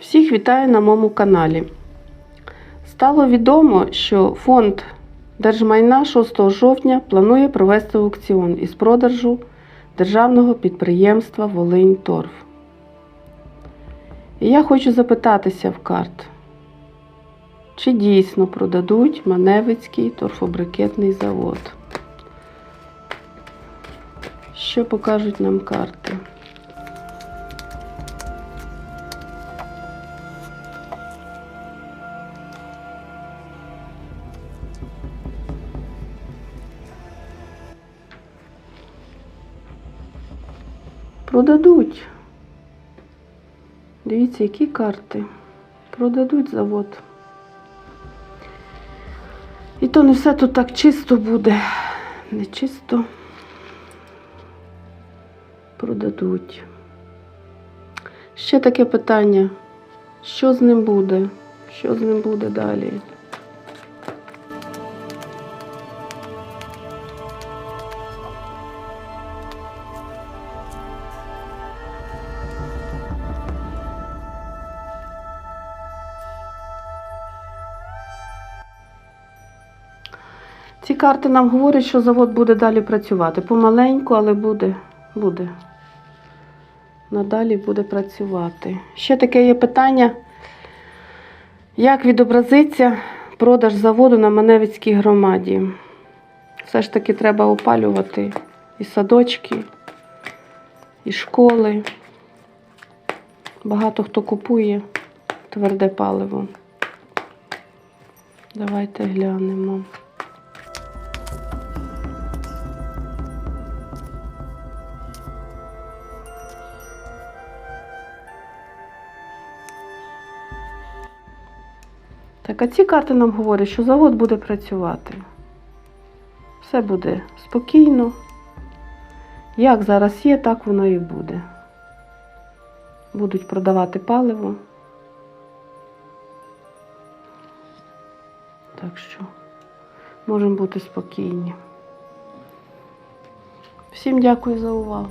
Всіх вітаю на моєму каналі. Стало відомо, що фонд держмайна 6 жовтня планує провести аукціон із продажу державного підприємства Волинь Торф. І я хочу запитатися в карт, чи дійсно продадуть Маневицький торфобрикетний завод. Що покажуть нам карти? Продадуть. Дивіться, які карти. Продадуть завод. І то не все тут так чисто буде. Не чисто. Продадуть. Ще таке питання. Що з ним буде? Що з ним буде далі? Ці карти нам говорять, що завод буде далі працювати. Помаленьку, але буде. буде. Надалі буде працювати. Ще таке є питання. Як відобразиться продаж заводу на Маневицькій громаді? Все ж таки треба опалювати і садочки, і школи. Багато хто купує тверде паливо. Давайте глянемо. Так, а ці карти нам говорять, що завод буде працювати. Все буде спокійно. Як зараз є, так воно і буде. Будуть продавати паливо. Так що можемо бути спокійні. Всім дякую за увагу.